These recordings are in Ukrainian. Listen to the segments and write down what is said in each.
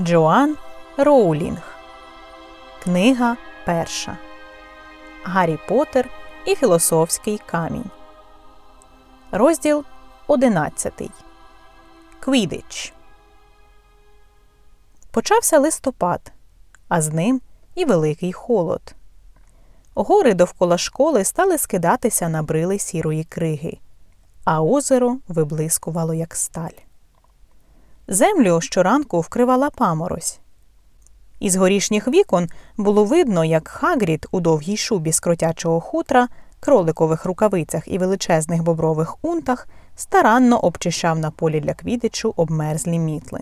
Джоан Роулінг. Книга перша. Гаррі Поттер і Філософський камінь. Розділ одинадцятий. Квідич. Почався листопад, а з ним і великий холод. Гори довкола школи стали скидатися на брили сірої криги, а озеро виблискувало, як сталь. Землю щоранку вкривала паморозь. Із горішніх вікон було видно, як Хагрід у довгій шубі з кротячого хутра, кроликових рукавицях і величезних бобрових унтах старанно обчищав на полі для квідичу обмерзлі мітли.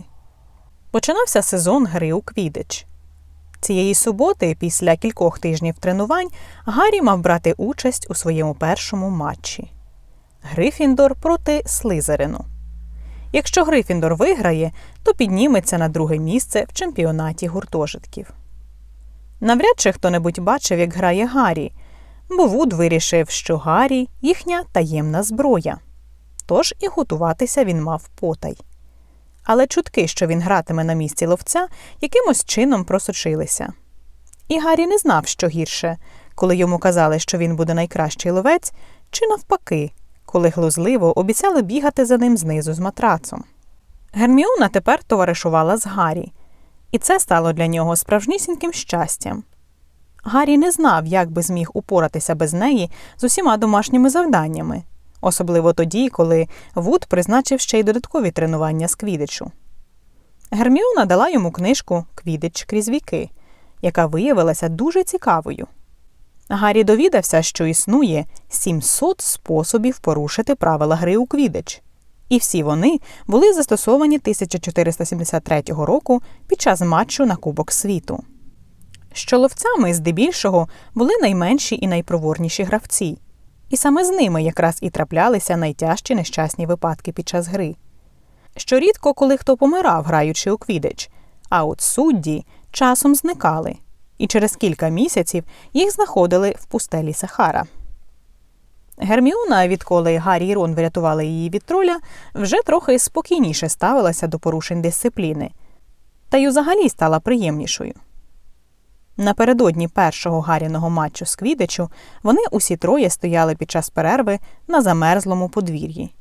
Починався сезон гри у квідич. Цієї суботи, після кількох тижнів тренувань, Гаррі мав брати участь у своєму першому матчі Грифіндор проти Слизерину. Якщо Грифіндор виграє, то підніметься на друге місце в чемпіонаті гуртожитків. Навряд чи хто-небудь бачив, як грає Гаррі, бо Вуд вирішив, що Гаррі їхня таємна зброя. Тож і готуватися він мав потай. Але чутки, що він гратиме на місці ловця, якимось чином просочилися. І Гаррі не знав, що гірше, коли йому казали, що він буде найкращий ловець, чи навпаки, коли глузливо обіцяли бігати за ним знизу з матрацом. Герміона тепер товаришувала з Гаррі, і це стало для нього справжнісіньким щастям. Гаррі не знав, як би зміг упоратися без неї з усіма домашніми завданнями, особливо тоді, коли Вуд призначив ще й додаткові тренування з квідичу. Герміона дала йому книжку Квідич крізь віки, яка виявилася дуже цікавою. Гаррі довідався, що існує 700 способів порушити правила гри у квідич, і всі вони були застосовані 1473 року під час матчу на Кубок світу. Що ловцями здебільшого були найменші і найпроворніші гравці, і саме з ними якраз і траплялися найтяжчі нещасні випадки під час гри. Що рідко, коли хто помирав, граючи у квідич, а от судді часом зникали і через кілька місяців їх знаходили в пустелі Сахара. Герміона, відколи Гаррі і Рон врятували її від троля, вже трохи спокійніше ставилася до порушень дисципліни, та й взагалі стала приємнішою. Напередодні першого Гарріного матчу з Квідичу вони усі троє стояли під час перерви на замерзлому подвір'ї,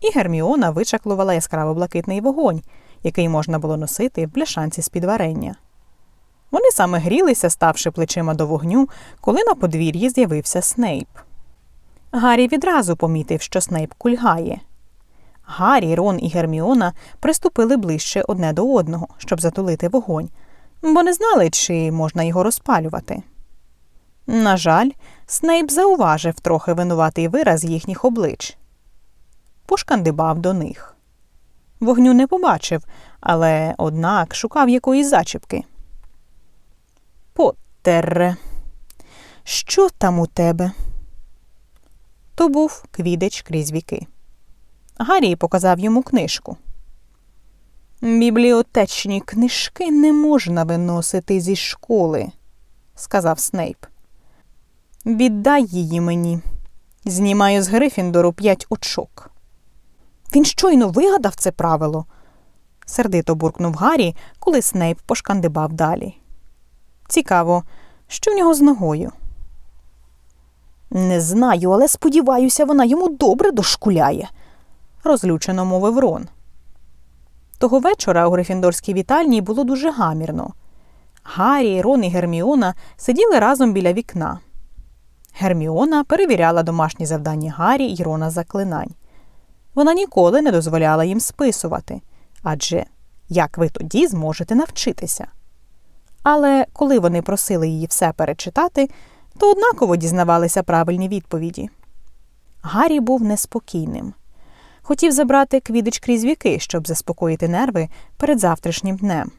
і Герміона вичаклувала яскраво блакитний вогонь, який можна було носити в бляшанці з під варення. Вони саме грілися, ставши плечима до вогню, коли на подвір'ї з'явився Снейп. Гаррі відразу помітив, що Снейп кульгає. Гаррі, Рон і Герміона приступили ближче одне до одного, щоб затулити вогонь, бо не знали, чи можна його розпалювати. На жаль, Снейп зауважив трохи винуватий вираз їхніх облич. Пошкандибав до них. Вогню не побачив, але, однак, шукав якоїсь зачіпки. Поттере, що там у тебе? То був квідич крізь віки. Гаррі показав йому книжку. Бібліотечні книжки не можна виносити зі школи, сказав Снейп. Віддай її мені. Знімаю з Грифіндору п'ять очок. Він щойно вигадав це правило, сердито буркнув Гаррі, коли Снейп пошкандибав далі. Цікаво, що в нього з ногою. Не знаю, але сподіваюся, вона йому добре дошкуляє, розлючено мовив Рон. Того вечора у Грифіндорській вітальні було дуже гамірно. Гаррі, Рон і Герміона сиділи разом біля вікна. Герміона перевіряла домашні завдання Гаррі й Рона заклинань. Вона ніколи не дозволяла їм списувати адже як ви тоді зможете навчитися? Але коли вони просили її все перечитати, то однаково дізнавалися правильні відповіді. Гаррі був неспокійним. Хотів забрати квідич крізь віки, щоб заспокоїти нерви перед завтрашнім днем.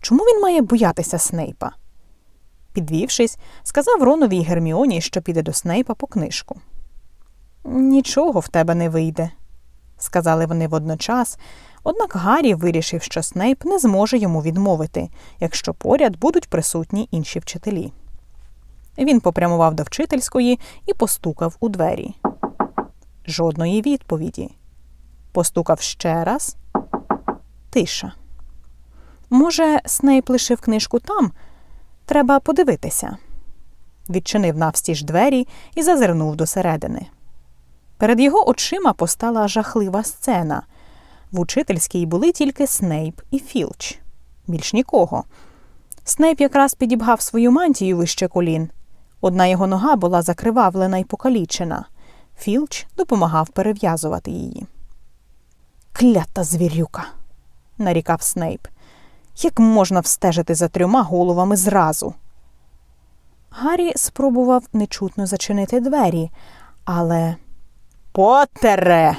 Чому він має боятися Снейпа? Підвівшись, сказав Ронові й Герміоні, що піде до Снейпа по книжку. Нічого в тебе не вийде, сказали вони водночас, однак Гаррі вирішив, що Снейп не зможе йому відмовити, якщо поряд будуть присутні інші вчителі. Він попрямував до вчительської і постукав у двері. Жодної відповіді. Постукав ще раз. Тиша. Може, Снейп лишив книжку там? Треба подивитися. Відчинив навстіж двері і зазирнув досередини. Перед його очима постала жахлива сцена. В учительській були тільки Снейп і Філч. Більш нікого. Снейп якраз підібгав свою мантію вище колін. Одна його нога була закривавлена і покалічена. Філч допомагав перев'язувати її. Клята звірюка, нарікав Снейп. Як можна встежити за трьома головами зразу? Гаррі спробував нечутно зачинити двері, але. Потере.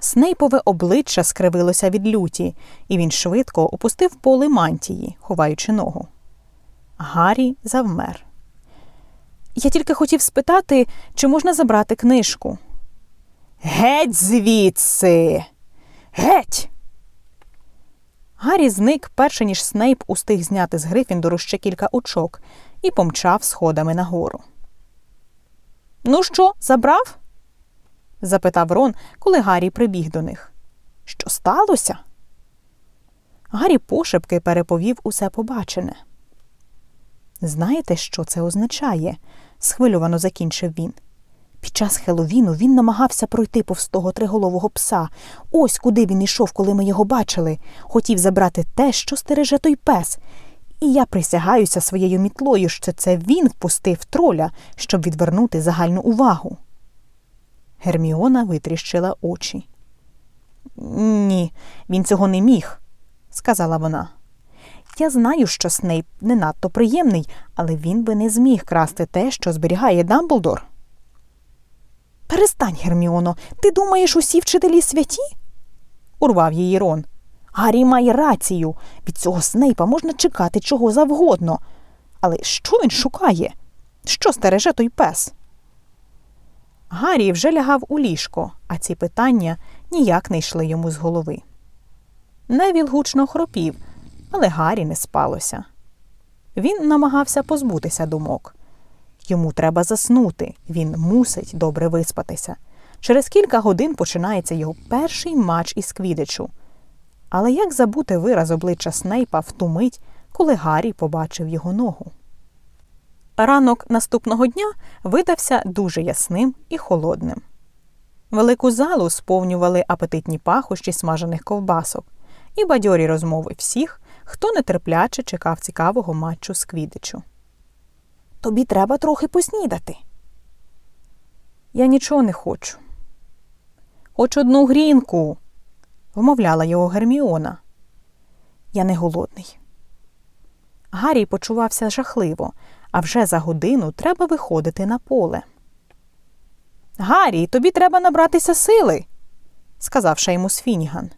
Снейпове обличчя скривилося від люті, і він швидко опустив поли мантії, ховаючи ногу. Гаррі завмер. Я тільки хотів спитати, чи можна забрати книжку. Геть звідси. Геть. Гаррі зник, перше ніж Снейп устиг зняти з Грифіндору ще кілька очок і помчав сходами нагору. Ну що, забрав? Запитав Рон, коли Гаррі прибіг до них. Що сталося? Гаррі пошепки переповів усе побачене. Знаєте, що це означає? схвильовано закінчив він. Під час Хеловіну він намагався пройти повз того триголового пса. Ось куди він ішов, коли ми його бачили. Хотів забрати те, що стереже той пес. І я присягаюся своєю мітлою, що це він впустив троля, щоб відвернути загальну увагу. Герміона витріщила очі. Ні, він цього не міг, сказала вона. Я знаю, що Снейп не надто приємний, але він би не зміг красти те, що зберігає Дамблдор. Перестань, Герміоно, ти думаєш, усі вчителі святі? урвав її Рон. Гаррі має рацію. Від цього Снейпа можна чекати чого завгодно. Але що він шукає? Що стереже той пес? Гаррі вже лягав у ліжко, а ці питання ніяк не йшли йому з голови. Невіл гучно хропів, але Гаррі не спалося. Він намагався позбутися думок. Йому треба заснути, він мусить добре виспатися. Через кілька годин починається його перший матч із квідичу. Але як забути вираз обличчя Снейпа в ту мить, коли Гаррі побачив його ногу? Ранок наступного дня видався дуже ясним і холодним. Велику залу сповнювали апетитні пахощі смажених ковбасок і бадьорі розмови всіх, хто нетерпляче чекав цікавого матчу з квідичу. Тобі треба трохи поснідати. Я нічого не хочу. Хоч одну грінку, вмовляла його Герміона. Я не голодний. Гаррі почувався жахливо, а вже за годину треба виходити на поле. Гаррі, тобі треба набратися сили, сказав Шеймус Фініган.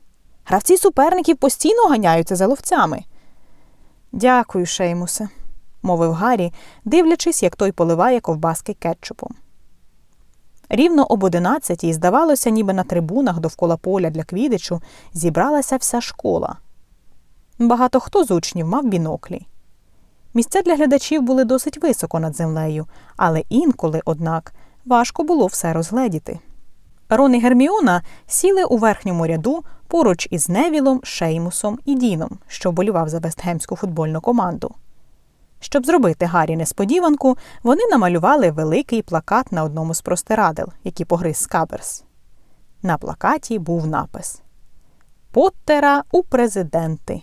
Гравці суперників постійно ганяються за ловцями. Дякую, Шеймусе, мовив Гаррі, дивлячись, як той поливає ковбаски кетчупом. Рівно об одинадцятій, здавалося, ніби на трибунах довкола поля для квідичу зібралася вся школа. Багато хто з учнів мав біноклі. Місця для глядачів були досить високо над землею, але інколи, однак, важко було все розгледіти. Рон і Герміона сіли у верхньому ряду поруч із Невілом, Шеймусом і Діном, що болював за Вестгемську футбольну команду. Щоб зробити Гаррі несподіванку, вони намалювали великий плакат на одному з простирадел, які погриз Скаберс. На плакаті був напис Поттера у президенти.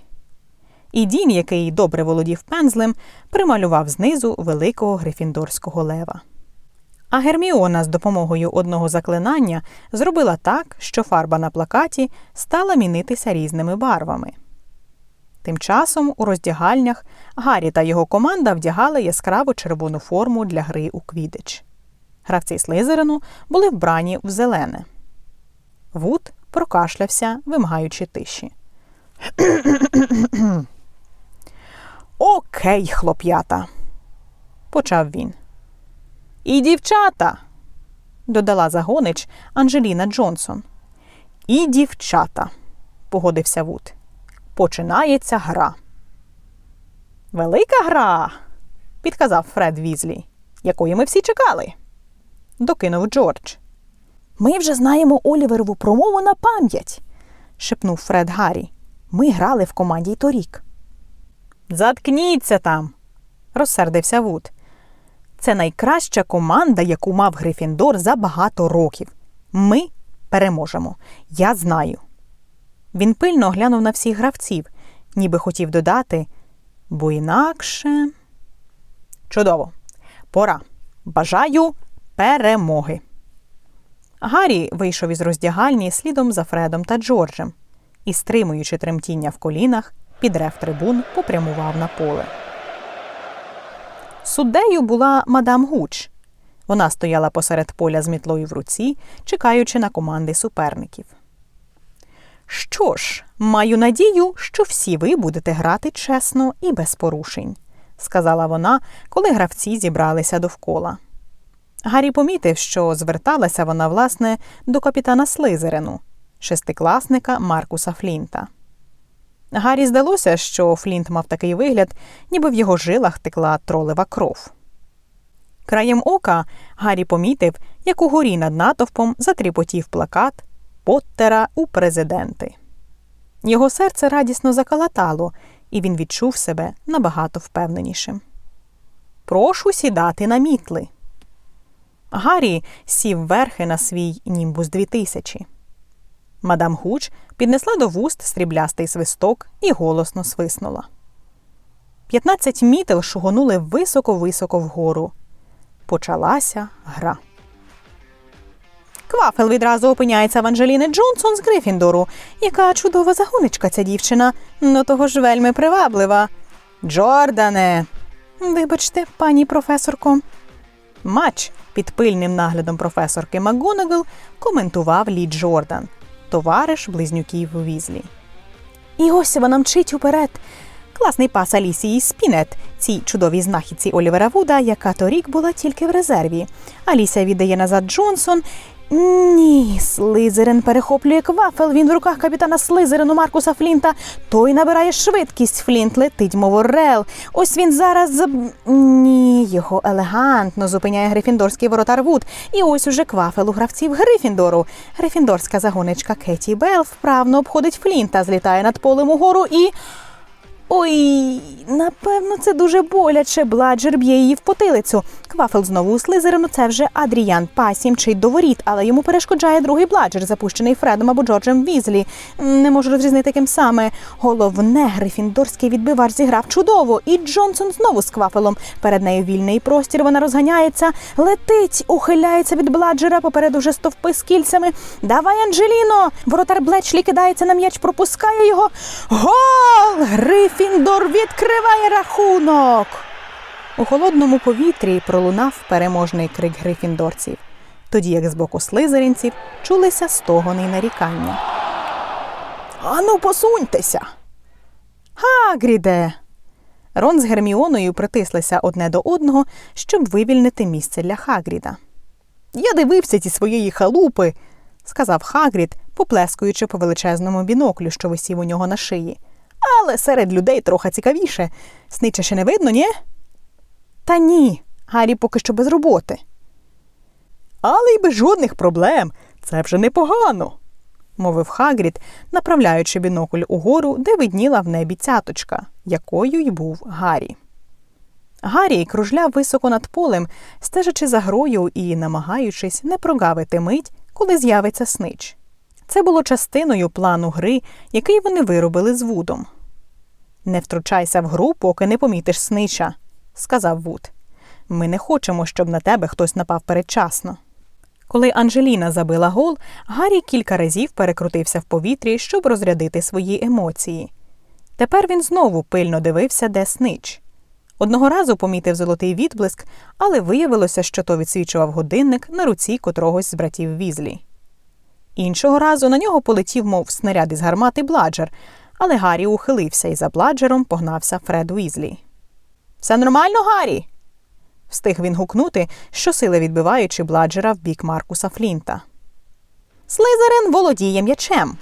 І Дін, який добре володів пензлем, прималював знизу великого грифіндорського лева. А Герміона з допомогою одного заклинання зробила так, що фарба на плакаті стала мінитися різними барвами. Тим часом у роздягальнях Гаррі та його команда вдягали яскраву червону форму для гри у квідич. Гравці Слизерину були вбрані в зелене. Вуд прокашлявся, вимагаючи тиші. Окей, хлоп'ята, почав він. І дівчата, додала загонич Анжеліна Джонсон. І дівчата, погодився Вуд. Починається гра. Велика гра, підказав Фред Візлі, якої ми всі чекали. Докинув Джордж. Ми вже знаємо Оліверову промову на пам'ять, шепнув Фред Гаррі. Ми грали в команді й торік. Заткніться там, розсердився Вуд. Це найкраща команда, яку мав Грифіндор за багато років. Ми переможемо. Я знаю. Він пильно глянув на всіх гравців, ніби хотів додати, бо інакше. Чудово. Пора. Бажаю перемоги. Гаррі вийшов із роздягальні слідом за Фредом та Джорджем і, стримуючи тремтіння в колінах, під рев трибун попрямував на поле. Суддею була мадам Гуч. Вона стояла посеред поля з мітлою в руці, чекаючи на команди суперників. Що ж, маю надію, що всі ви будете грати чесно і без порушень, сказала вона, коли гравці зібралися довкола. Гаррі помітив, що зверталася вона, власне, до капітана Слизерину, шестикласника Маркуса Флінта. Гаррі здалося, що Флінт мав такий вигляд, ніби в його жилах текла тролева кров. Краєм ока Гаррі помітив, як угорі над натовпом затріпотів плакат Поттера у президенти. Його серце радісно закалатало, і він відчув себе набагато впевненішим. Прошу сідати на мітли. Гаррі сів верхи на свій німбус 2000. Мадам Хуч піднесла до вуст сріблястий свисток і голосно свиснула. П'ятнадцять мітел шугонули високо-високо вгору. Почалася гра. Квафел відразу опиняється в Анжеліни Джонсон з Грифіндору. Яка чудова загоничка ця дівчина, до того ж вельми приваблива. Джордане. Вибачте, пані професорко. Матч під пильним наглядом професорки МакГонагал коментував Лі Джордан, товариш близнюків візлі. І ось вона мчить уперед. Класний пас Алісії Спінет, цій чудовій знахідці Олівера Вуда, яка торік була тільки в резерві. Аліся віддає назад Джонсон. Ні, Слизерин перехоплює квафел. Він в руках капітана Слизерину Маркуса Флінта. Той набирає швидкість. Флінт летить, мов орел. Ось він зараз заб... Його елегантно зупиняє грифіндорський воротар Вуд. І ось уже квафел у гравців Грифіндору. Грифіндорська загоничка Кеті Белл вправно обходить Флінта, злітає над полем угору і. Ой, напевно, це дуже боляче. Бладжер б'є її в потилицю. Квафел знову у слизерину. Це вже Адріян Пасі мчить до воріт, але йому перешкоджає другий бладжер, запущений Фредом або Джорджем Візлі. Не можу розрізнити ким саме. Головне, грифіндорський відбивач зіграв чудово. І Джонсон знову з квафелом. Перед нею вільний простір. Вона розганяється, летить, ухиляється від бладжера. Попереду вже стовпи з кільцями. Давай, Анджеліно! Воротар Блечлі кидається на м'яч, пропускає його. Гол! Грифіндор відкриває рахунок. У холодному повітрі пролунав переможний крик грифіндорців, тоді як з боку слизеринців чулися стогони й нарікання. Ану, посуньтеся. Хагріде. Рон з Герміоною притислися одне до одного, щоб вивільнити місце для Хагріда. Я дивився ті своєї халупи, сказав Хагрід, поплескуючи по величезному біноклю, що висів у нього на шиї. Але серед людей трохи цікавіше. Снича ще не видно, ні? Та ні, Гаррі поки що без роботи. Але й без жодних проблем. Це вже непогано, мовив Хагрід, направляючи бінокль угору, де видніла в небі цяточка, якою й був Гаррі. Гаррі кружляв високо над полем, стежачи за грою і намагаючись не прогавити мить, коли з'явиться снич. Це було частиною плану гри, який вони виробили з Вудом. Не втручайся в гру, поки не помітиш снича, сказав Вуд. Ми не хочемо, щоб на тебе хтось напав передчасно. Коли Анжеліна забила гол, Гаррі кілька разів перекрутився в повітрі, щоб розрядити свої емоції. Тепер він знову пильно дивився, де снич. Одного разу помітив золотий відблиск, але виявилося, що то відсвічував годинник на руці котрогось з братів Візлі. Іншого разу на нього полетів, мов снаряд із гармати бладжер, але Гаррі ухилився і за бладжером погнався Фред Уізлі. Все нормально, Гаррі? встиг він гукнути, щосили відбиваючи бладжера в бік Маркуса Флінта. Слизерин володіє м'ячем,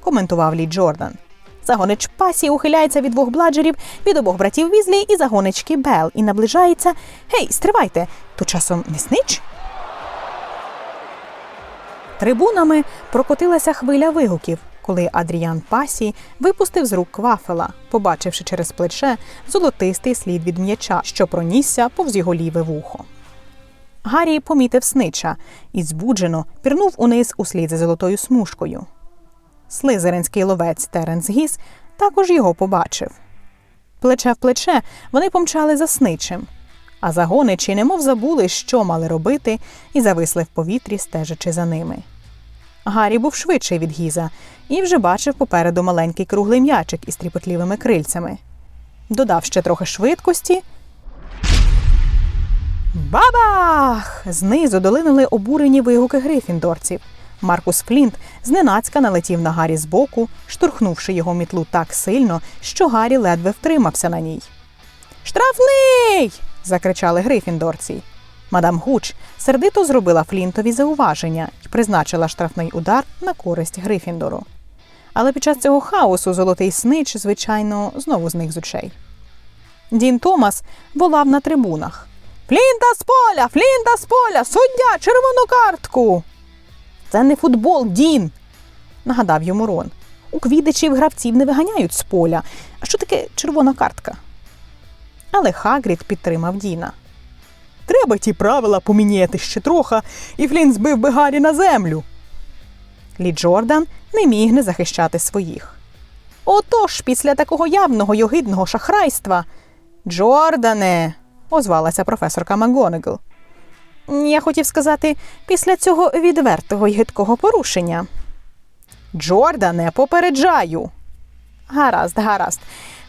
коментував Лі Джордан. Загонич пасі ухиляється від двох бладжерів від обох братів Візлі і загонички Бел і наближається. Гей, стривайте, то часом не снич? Трибунами прокотилася хвиля вигуків, коли Адріан Пасі випустив з рук квафела, побачивши через плече золотистий слід від м'яча, що пронісся повз його ліве вухо. Гаррі помітив снича і збуджено пірнув униз услід за золотою смужкою. Слизеринський ловець Теренс Гіс також його побачив. Плече в плече вони помчали за сничем, а загоничі немов забули, що мали робити, і зависли в повітрі, стежачи за ними. Гаррі був швидший від гіза і вже бачив попереду маленький круглий м'ячик із тріпотлівими крильцями. Додав ще трохи швидкості. Бабах! Знизу долинули обурені вигуки грифіндорців. Маркус Флінт зненацька налетів на Гаррі збоку, штурхнувши його мітлу так сильно, що Гаррі ледве втримався на ній. Штрафний. Закричали грифіндорці. Мадам Гуч сердито зробила Флінтові зауваження і призначила штрафний удар на користь Грифіндору. Але під час цього хаосу золотий снич, звичайно, знову зник з очей. Дін Томас волав на трибунах. Флінта з поля! Флінта з поля! Суддя! Червону картку! Це не футбол, Дін, нагадав йому Рон. У квідичів гравців не виганяють з поля. А що таке червона картка? Але Хагрід підтримав Діна. Треба ті правила поміняти ще трохи, і Флін збив би Гаррі на землю. Лі Джордан не міг не захищати своїх. Отож, після такого явного й шахрайства. Джордане, озвалася професорка МакГонагал. Я хотів сказати, після цього відвертого й гидкого порушення. Джордане, попереджаю. Гаразд, гаразд.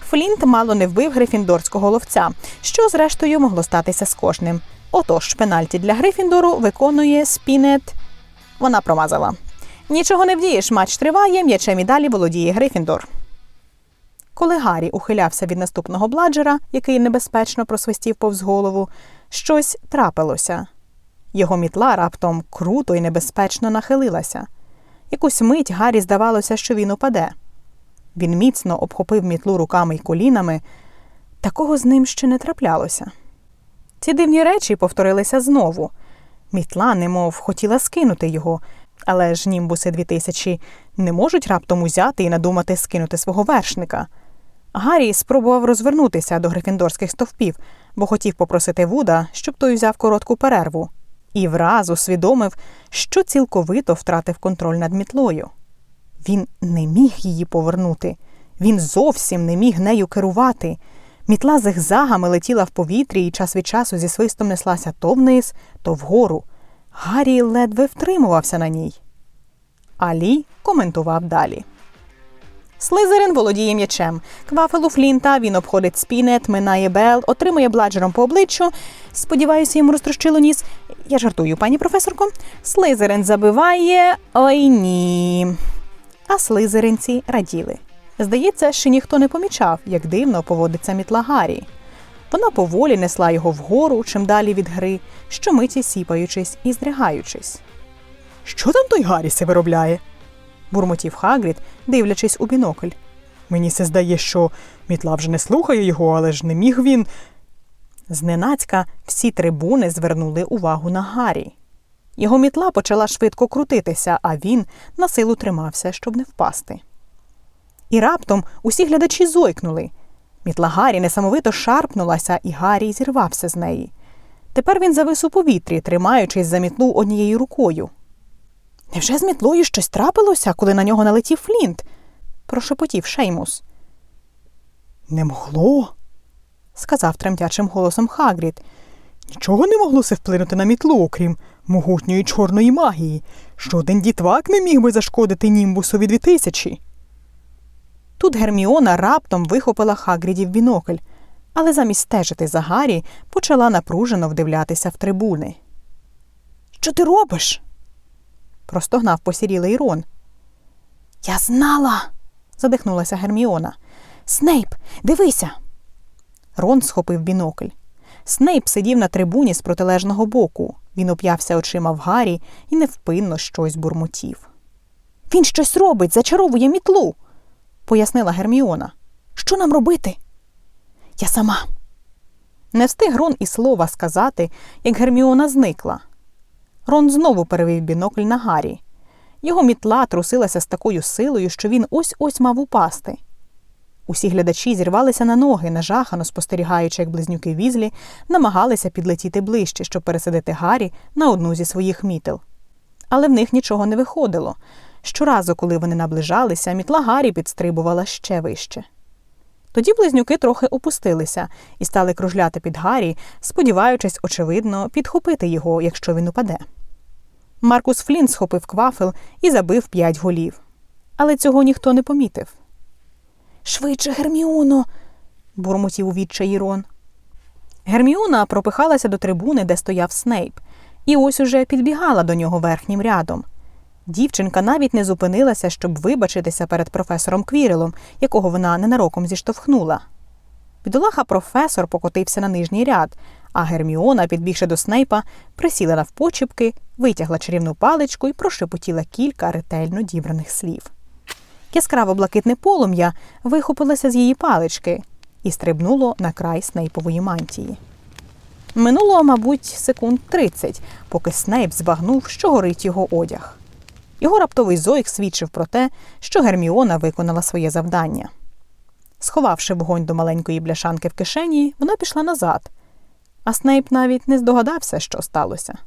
Флінт мало не вбив грифіндорського ловця, що, зрештою, могло статися з кожним. Отож, пенальті для Грифіндору виконує спінет. Вона промазала. Нічого не вдієш, матч триває, м'ячем і далі володіє Грифіндор. Коли Гаррі ухилявся від наступного бладжера, який небезпечно просвистів повз голову, щось трапилося. Його мітла раптом круто і небезпечно нахилилася. Якусь мить Гаррі здавалося, що він упаде. Він міцно обхопив мітлу руками й колінами. Такого з ним ще не траплялося. Ці дивні речі повторилися знову. Мітла, немов хотіла скинути його, але ж німбуси 2000 не можуть раптом узяти і надумати скинути свого вершника. Гаррі спробував розвернутися до грифіндорських стовпів, бо хотів попросити Вуда, щоб той взяв коротку перерву, і враз усвідомив, що цілковито втратив контроль над мітлою. Він не міг її повернути, він зовсім не міг нею керувати. Мітла зигзагами летіла в повітрі і час від часу зі свистом неслася то вниз, то вгору. Гаррі ледве втримувався на ній. Алі коментував далі. Слизерин володіє м'ячем. Квафелу Флінта він обходить спінет, минає Бел, отримує бладжером по обличчю. Сподіваюся, йому розтрощило ніс. Я жартую, пані професорко. Слизерин забиває. Ой ні. А слизеринці раділи. Здається, що ніхто не помічав, як дивно поводиться мітла Гаррі. Вона поволі несла його вгору, чим далі від гри, щомиті сіпаючись і здригаючись. Що там той Гаррісе виробляє? бурмотів Хагрід, дивлячись у бінокль. Мені се здає, що мітла вже не слухає його, але ж не міг він. Зненацька всі трибуни звернули увагу на Гаррі. Його мітла почала швидко крутитися, а він на силу тримався, щоб не впасти. І раптом усі глядачі зойкнули. Мітла Гаррі несамовито шарпнулася, і Гаррі зірвався з неї. Тепер він завис у повітрі, тримаючись за мітлу однією рукою. Невже з мітлою щось трапилося, коли на нього налетів Флінт? прошепотів Шеймус. Не могло, сказав тремтячим голосом Хагрід. Нічого не могло се вплинути на мітлу, окрім могутньої чорної магії. Жоден дітвак не міг би зашкодити німбусові дві тисячі. Тут Герміона раптом вихопила Хагрідів бінокль, але замість стежити за Гаррі почала напружено вдивлятися в трибуни. Що ти робиш? простогнав посірілий Рон. Я знала. задихнулася Герміона. Снейп, дивися. Рон схопив бінокль. Снейп сидів на трибуні з протилежного боку. Він уп'явся очима в Гаррі і невпинно щось бурмотів. Він щось робить, зачаровує мітлу, пояснила Герміона. Що нам робити? Я сама. Не встиг Рон і слова сказати, як Герміона зникла. Рон знову перевів бінокль на Гаррі. Його мітла трусилася з такою силою, що він ось ось мав упасти. Усі глядачі зірвалися на ноги, нажахано спостерігаючи, як близнюки візлі намагалися підлетіти ближче, щоб пересадити Гаррі на одну зі своїх мітел. Але в них нічого не виходило. Щоразу, коли вони наближалися, мітла Гаррі підстрибувала ще вище. Тоді близнюки трохи опустилися і стали кружляти під Гаррі, сподіваючись, очевидно, підхопити його, якщо він упаде. Маркус Флінт схопив квафел і забив п'ять голів. Але цього ніхто не помітив. Швидше, Герміоно. бурмотів у відчаї Рон. Герміона пропихалася до трибуни, де стояв Снейп, і ось уже підбігала до нього верхнім рядом. Дівчинка навіть не зупинилася, щоб вибачитися перед професором Квірелом, якого вона ненароком зіштовхнула. Бідолаха професор покотився на нижній ряд, а Герміона, підбігши до Снейпа, присіла навпочіпки, витягла чарівну паличку і прошепотіла кілька ретельно дібраних слів. Яскраво блакитне полум'я вихопилося з її палички і стрибнуло на край снейпової мантії. Минуло, мабуть, секунд тридцять, поки Снейп збагнув, що горить його одяг. Його раптовий зойк свідчив про те, що Герміона виконала своє завдання. Сховавши вогонь до маленької бляшанки в кишені, вона пішла назад, а Снейп навіть не здогадався, що сталося.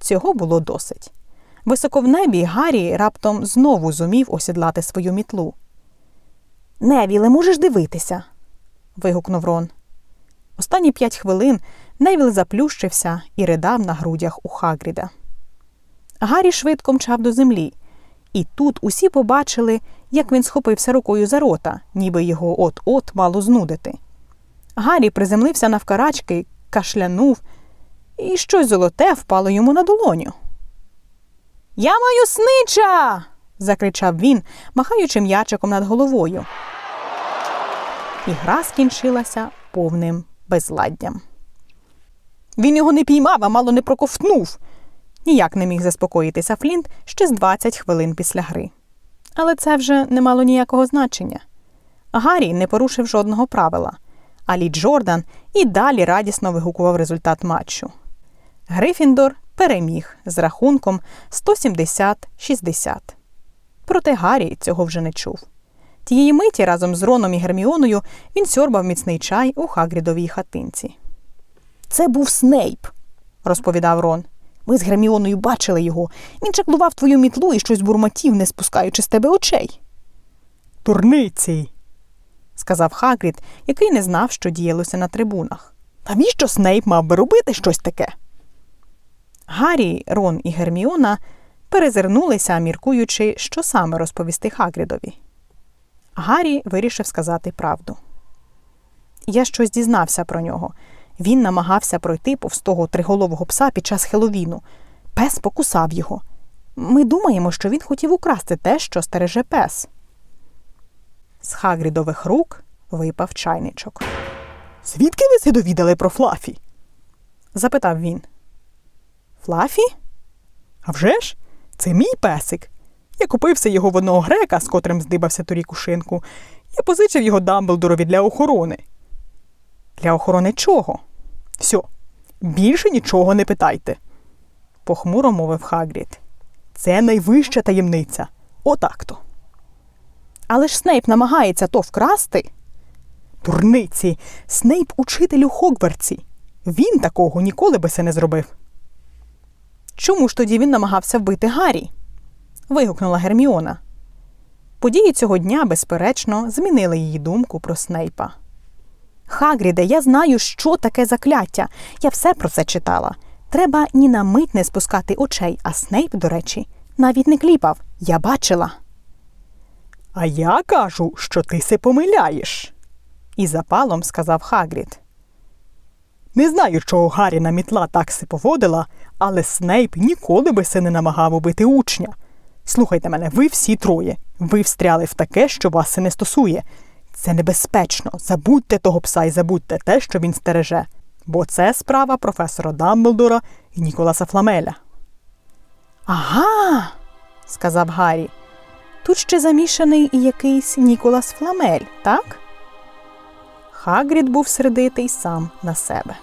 Цього було досить. Високо в небі Гаррі раптом знову зумів осідлати свою мітлу. Невіле, можеш дивитися. вигукнув Рон. Останні п'ять хвилин Невіл заплющився і ридав на грудях у Хагріда. Гаррі швидко мчав до землі, і тут усі побачили, як він схопився рукою за рота, ніби його от-от мало знудити. Гаррі приземлився навкарачки, кашлянув, і щось золоте впало йому на долоню. Я маю снича. закричав він, махаючи м'ячиком над головою. І гра скінчилася повним безладдям. Він його не піймав, а мало не проковтнув. Ніяк не міг заспокоїтися Флінт ще з 20 хвилин після гри. Але це вже не мало ніякого значення. Гаррі не порушив жодного правила, а Лі Джордан і далі радісно вигукував результат матчу. Грифіндор переміг з рахунком 170-60. Проте Гаррі цього вже не чув. Тієї миті разом з Роном і Герміоною він сьорбав міцний чай у Хагрідовій хатинці. Це був Снейп, розповідав Рон. Ми з Герміоною бачили його. Він чаклував твою мітлу і щось бурмотів, не спускаючи з тебе очей. Турниці. сказав Хагрід, який не знав, що діялося на трибунах. Навіщо Снейп мав би робити щось таке? Гаррі, Рон і Герміона перезирнулися, міркуючи, що саме розповісти Хагрідові. Гаррі вирішив сказати правду. Я щось дізнався про нього. Він намагався пройти повз того триголового пса під час Хеловіну. Пес покусав його. Ми думаємо, що він хотів украсти те, що стереже пес. З Хагрідових рук випав чайничок. Звідки ви це довідали про Флафі? Запитав він. Флафі? А вже ж, це мій песик. Я купився його в одного грека, з котрим здибався торік у шинку. Я позичив його Дамблдорові для охорони. Для охорони чого? Все, більше нічого не питайте. похмуро мовив Хагрід. Це найвища таємниця. Отак-то. Але ж Снейп намагається то вкрасти. Турниці, Снейп учитель у Хогвартсі. Він такого ніколи би се не зробив. Чому ж тоді він намагався вбити Гаррі? вигукнула Герміона. Події цього дня, безперечно, змінили її думку про Снейпа. Хагріде, я знаю, що таке закляття. Я все про це читала. Треба ні на мить не спускати очей, а Снейп, до речі, навіть не кліпав. Я бачила. А я кажу, що ти се помиляєш. І запалом сказав Хагрід. Не знаю, чого Гарріна мітла так се поводила, але Снейп ніколи би се не намагав убити учня. Слухайте мене, ви всі троє. Ви встряли в таке, що вас не стосує. Це небезпечно. Забудьте того пса і забудьте те, що він стереже. Бо це справа професора Дамблдора і Ніколаса Фламеля. Ага, сказав Гаррі. Тут ще замішаний і якийсь Ніколас Фламель, так? Хагрід був сердитий сам на себе.